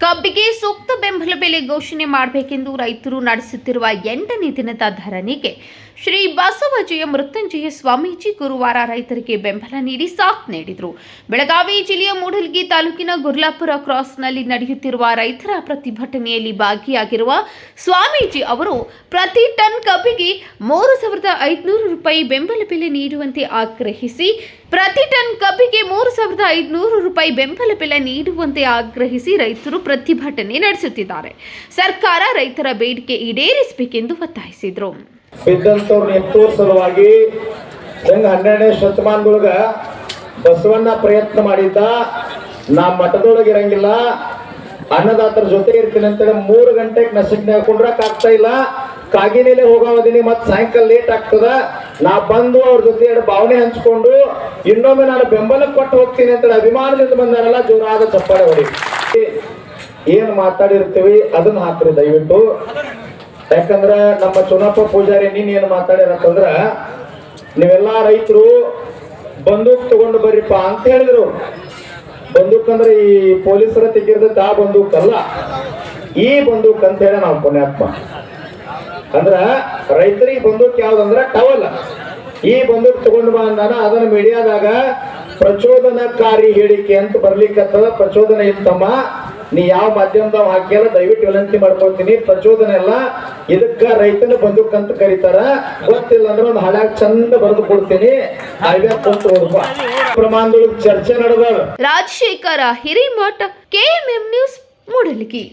ಕಬ್ಬಿಗೆ ಸೂಕ್ತ ಬೆಂಬಲ ಬೆಲೆ ಘೋಷಣೆ ಮಾಡಬೇಕೆಂದು ರೈತರು ನಡೆಸುತ್ತಿರುವ ಎಂಟನೇ ದಿನದ ಧರಣಿಗೆ ಶ್ರೀ ಬಸವಜಯ ಮೃತ್ಯುಂಜಯ ಸ್ವಾಮೀಜಿ ಗುರುವಾರ ರೈತರಿಗೆ ಬೆಂಬಲ ನೀಡಿ ಸಾಥ್ ನೀಡಿದರು. ಬೆಳಗಾವಿ ಜಿಲ್ಲೆಯ ಮೂಡಲ್ಗಿ ತಾಲೂಕಿನ ಗುರ್ಲಾಪುರ ಕ್ರಾಸ್ನಲ್ಲಿ ನಡೆಯುತ್ತಿರುವ ರೈತರ ಪ್ರತಿಭಟನೆಯಲ್ಲಿ ಭಾಗಿಯಾಗಿರುವ ಸ್ವಾಮೀಜಿ ಅವರು ಪ್ರತಿ ಟನ್ ಕಬ್ಬಿಗೆ ಮೂರು ಸಾವಿರದ ಐದುನೂರು ರೂಪಾಯಿ ಬೆಂಬಲ ಬೆಲೆ ನೀಡುವಂತೆ ಆಗ್ರಹಿಸಿ, ಪ್ರತಿ ಟನ್ ಕಬ್ಬಿಗೆ ಮೂರು ಸಾವಿರದ ಐದುನೂರು ರೂಪಾಯಿ ಬೆಂಬಲ ಬೆಲೆ ನೀಡುವಂತೆ ಆಗ್ರಹಿಸಿ ರೈತರು ಪ್ರತಿಭಟನೆ ನಡೆಸುತ್ತಿದ್ದಾರೆ. ಸರ್ಕಾರ ರೈತರ ಬೇಡಿಕೆ ಈಡೇರಿಸಬೇಕೆಂದು ಒತ್ತಾಯಿಸಿದರು. ಸಲುವಾಗಿ ಹನ್ನೆರಡನೇ ಶತಮಾನದೊಳಗ ಬಸವಣ್ಣ ಪ್ರಯತ್ನ ಮಾಡಿದ್ದ ನಾ ಮಠದೊಳಗೆ ಇರಂಗಿಲ್ಲ, ಅನ್ನದಾತರ ಜೊತೆ ಇರ್ತೀನಿ ಅಂತೇಳಿ ಮೂರು ಗಂಟೆಗೆ ನಸಿಕ್ನಾಗ ಕುಂಡ್ರಕ್ ಆಗ್ತಾ ಇಲ್ಲ. ಕಾಗಿನೆಲೆ ಹೋಗೋದಿನಿ ಮತ್ತೆ ಸಾಯಂಕಾಲ ಲೇಟ್ ಆಗ್ತದ. ನಾ ಬಂದು ಅವ್ರ ಜೊತೆ ಎರಡು ಭಾವನೆ ಹಂಚ್ಕೊಂಡು, ಇನ್ನೊಮ್ಮೆ ನಾನು ಬೆಂಬಲ ಕೊಟ್ಟು ಹೋಗ್ತೀನಿ ಅಂತೇಳಿ ಅಭಿಮಾನದಿಂದ ಬಂದಾರಲ್ಲ ಜೋರಾದ ಚಪ್ಪಾಳೆ ಹೊಡಿ ಏನ್ ಮಾತಾಡಿರ್ತೀವಿ ಅದನ್ನ ಹಾಕ್ರಿ ದಯವಿಟ್ಟು. ಯಾಕಂದ್ರ ನಮ್ಮ ಚುನಪ್ಪ ಪೂಜಾರಿ ನೀನ್ ಏನ್ ಮಾತಾಡಿರತ್ತಂದ್ರ, ನೀವೆಲ್ಲಾ ರೈತರು ಬಂದೂಕ್ ತಗೊಂಡು ಬರ್ರಿಪ್ಪ ಅಂತ ಹೇಳಿದ್ರು. ಬಂದೂಕ್ ಅಂದ್ರೆ ಈ ಪೊಲೀಸರ ತೆಗಿರ್ದತ್ತ ಆ ಬಂದೂಕ್ ಅಲ್ಲ. ಈ ಬಂದೂಕ್ ಅಂತ ಹೇಳಿ ನಾವು ಪುಣ್ಯಾತ್ಮ. ಅಂದ್ರ ರೈತರಿಗೆ ಬಂದೂಕ್ ಯಾವ್ದಂದ್ರ ಟವಲ್. ಈ ಬಂದೂಕ್ ತಗೊಂಡು ಬಾ ಅಂದಾನ ಅದನ್ನ ಮೀಡಿಯಾದಾಗ ಪ್ರಚೋದನಕಾರಿ ಹೇಳಿಕೆ ಅಂತ ಬರ್ಲಿಕ್ಕೆ ಪ್ರಚೋದನೆ ಇತ್ತಮ್ಮ. ನೀ ಯಾವ ಮಾಧ್ಯಮದಾಗ ಹಾಕಿಯಲ್ಲ, ದಯವಿಟ್ಟು ವಿನಂತಿ ಮಾಡ್ಕೊಳ್ತೀನಿ. ಪ್ರಚೋದನೆ ಎಲ್ಲ ಇದಕ್ಕ ರೈತನ ಬಂದೂಕ್ ಅಂತ ಕರೀತಾರ. ಗೊತ್ತಿಲ್ಲ ಅಂದ್ರೆ ಒಂದು ಹಳ್ಯಾಗ ಚಂದ ಬರೆದು ಕೊಡ್ತೀನಿ. ಪ್ರಮಾಣದೊಳಗೆ ಚರ್ಚೆ ನಡೆದ ರಾಜಶೇಖರ ಹಿರಿಮಠ ಕೆಎಂಎಂ ನ್ಯೂಸ್ ಮೂಡಲಗಿ